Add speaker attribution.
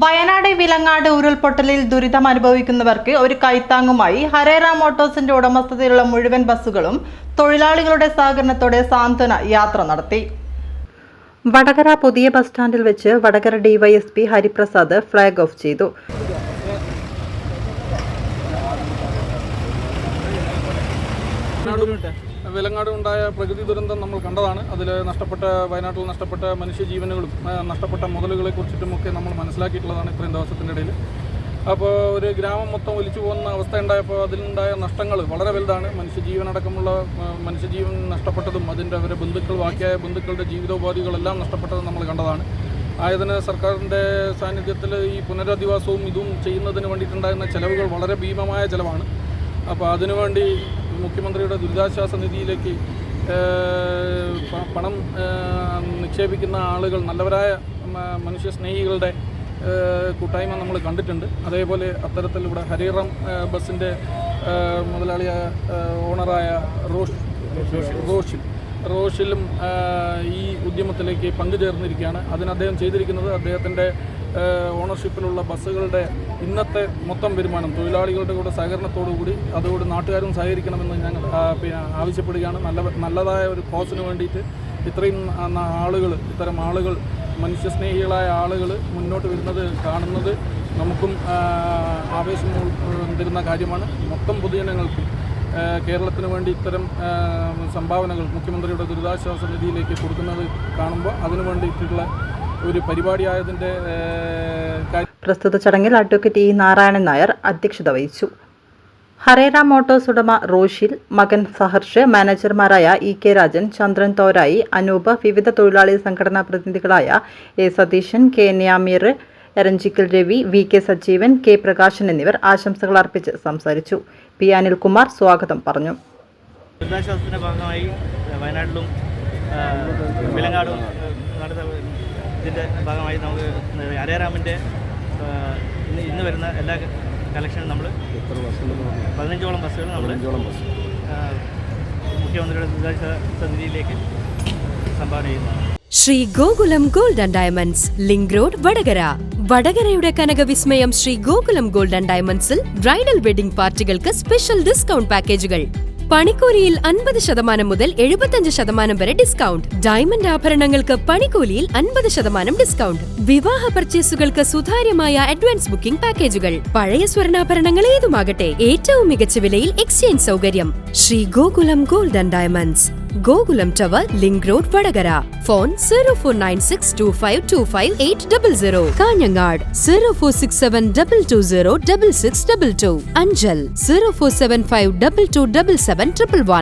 Speaker 1: വയനാട് വിലങ്ങാട് ഉരുൾപൊട്ടലിൽ ദുരിതം അനുഭവിക്കുന്നവർക്ക് ഒരു കൈത്താങ്ങുമായി ഹരേറ മോട്ടോഴ്സിന്റെ ഉടമസ്ഥതയിലുള്ള മുഴുവൻ ബസ്സുകളും തൊഴിലാളികളുടെ സഹകരണത്തോടെ സാന്ത്വന യാത്ര നടത്തി. വടകര പുതിയ ബസ് സ്റ്റാൻഡിൽ വെച്ച് Vadakara DYSP Hariprasad flag off ചെയ്തു.
Speaker 2: വിലങ്ങാടും ഉണ്ടായ പ്രകൃതി ദുരന്തം നമ്മൾ കണ്ടതാണ്. അതിൽ നഷ്ടപ്പെട്ട വയനാട്ടിൽ നഷ്ടപ്പെട്ട മനുഷ്യജീവനുകളും നഷ്ടപ്പെട്ട മുതലുകളെ കുറിച്ചിട്ടുമൊക്കെ നമ്മൾ മനസ്സിലാക്കിയിട്ടുള്ളതാണ് ഇത്രയും ദിവസത്തിന്റെ ഇടയിൽ. അപ്പോൾ ഒരു ഗ്രാമം മൊത്തം ഒലിച്ചു പോകുന്ന അവസ്ഥ ഉണ്ടായപ്പോൾ അതിലുണ്ടായ നഷ്ടങ്ങൾ വളരെ വലുതാണ്. മനുഷ്യജീവനടക്കമുള്ള മനുഷ്യജീവൻ നഷ്ടപ്പെട്ടതും അതിന്റെ അവരെ ബന്ധുക്കൾ ബാക്കിയായ ബന്ധുക്കളുടെ ജീവിതോപാധികളെല്ലാം നഷ്ടപ്പെട്ടതും നമ്മൾ കണ്ടതാണ്. ആയതിന് സർക്കാരിന്റെ സാന്നിധ്യത്തിൽ ഈ പുനരധിവാസവും ഇതും ചെയ്യുന്നതിന് വേണ്ടിയിട്ടുണ്ടായിരുന്ന ചിലവുകൾ വളരെ ഭീമമായ ചിലവാണ്. അപ്പോൾ അതിനുവേണ്ടി മുഖ്യമന്ത്രിയുടെ ദുരിതാശ്വാസ നിധിയിലേക്ക് പണം നിക്ഷേപിക്കുന്ന ആളുകൾ നല്ലവരായ മനുഷ്യ മനുഷ്യസ്നേഹികളുടെ കൂട്ടായ്മ നമ്മൾ കണ്ടിട്ടുണ്ട്. അതേപോലെ അത്തരത്തിൽ ഇവിടെ ഹരിറം ബസ്സിന്റെ മുതലാളിയായ ഓണറായ റോഷ് റോഷിൽ റോഷിലും ഈ ഉദ്യമത്തിലേക്ക് പങ്കുചേർന്നിരിക്കുകയാണ്. അതിന് അദ്ദേഹം ചെയ്തിരിക്കുന്നത് അദ്ദേഹത്തിന്റെ ഓണർഷിപ്പിലുള്ള ബസ്സുകളുടെ ഇന്നത്തെ മൊത്തം വരുമാനം തൊഴിലാളികളുടെ കൂടെ സഹകരണത്തോടുകൂടി കൂടി അതോട് നാട്ടുകാരും സഹകരിക്കണമെന്ന് ഞങ്ങൾ ആവശ്യപ്പെടുകയാണ്. നല്ല നല്ലതായ ഒരു കോസിന് വേണ്ടിയിട്ട് ഇത്രയും ആളുകൾ ഇത്തരം ആളുകൾ മനുഷ്യസ്നേഹികളായ ആളുകൾ മുന്നോട്ട് വരുന്നത് കാണുന്നത് നമുക്കും ആവേശം തരുന്ന കാര്യമാണ്. മൊത്തം പൊതുജനങ്ങൾക്കും കേരളത്തിന് വേണ്ടി ഇത്തരം സംഭാവനകൾ മുഖ്യമന്ത്രിയുടെ ദുരിതാശ്വാസ നിധിയിലേക്ക് കൊടുക്കുന്നത് കാണുമ്പോൾ അതിനു വേണ്ടിയിട്ടുള്ള ഒരു പരിപാടിയായതിന്റെ
Speaker 1: പ്രസ്തുത ചടങ്ങിൽ അഡ്വക്കേറ്റ് ഇ നാരായണൻ നായർ അധ്യക്ഷത വഹിച്ചു. ഹരേറ മോട്ടോഴ്സ് ഉടമ റോഷിൽ മകൻ സഹർഷ് മാനേജർമാരായ ഇ കെ രാജൻ ചന്ദ്രൻ തോരായി അനൂപ് വിവിധ തൊഴിലാളി സംഘടനാ പ്രതിനിധികളായ A Satheesan K ന്യാമീർ Eranjikkal Ravi V K Sajeevan K Prakashan എന്നിവർ ആശംസകൾ അർപ്പിച്ച് സംസാരിച്ചു. പി അനിൽകുമാർ സ്വാഗതം പറഞ്ഞു.
Speaker 3: ദുരിതാശ്വാസത്തിന്റെ ഭാഗമായി വയനാട്ടിലും വിലങ്ങാടും ഇതിന്റെ ഭാഗമായി നമുക്ക് അരയറാമിന്റെ ഇന്ന് ഇന്ന് വരുന്ന എല്ലാ കളക്ഷനും നമ്മൾ പതിനഞ്ചോളം ബസ്സുകൾ നമ്മൾ മുഖ്യമന്ത്രിയുടെ ദുരിതാശ്വാസ നിധിയിലേക്ക് സംഭാവന ചെയ്യുന്നതാണ്.
Speaker 4: Shri Gokulam gold and diamonds link road Vadakara. വടകരയുടെ കനകവിസ്മയം ശ്രീ ഗോകുലം ഗോൾഡ് ആൻഡ് ഡയമണ്ട്സിൽ ബ്രൈഡൽ വെഡിംഗ് പാർട്ടികൾക്ക് സ്പെഷ്യൽ ഡിസ്കൗണ്ട് പാക്കേജുകൾ പണിക്കൂലിയിൽ അൻപത് ശതമാനം മുതൽ എഴുപത്തഞ്ച് ശതമാനം വരെ ഡിസ്കൗണ്ട്. ഡയമണ്ട് ആഭരണങ്ങൾക്ക് പണിക്കൂലിയിൽ അൻപത് ശതമാനം ഡിസ്കൗണ്ട്. വിവാഹ പർച്ചേസുകൾക്ക് സുതാര്യമായ അഡ്വാൻസ് ബുക്കിംഗ് പാക്കേജുകൾ. പഴയ സ്വർണാഭരണങ്ങൾ ഏതുമാകട്ടെ ഏറ്റവും മികച്ച വിലയിൽ എക്സ്ചേഞ്ച് സൗകര്യം. Shri Gokulam gold and diamonds. Gokulam tower link road Vadakara phone zero four nine six two five two five eight double zero Kanhangad zero four six seven double two zero double six double two Anchal zero four seven five double two double seven triple one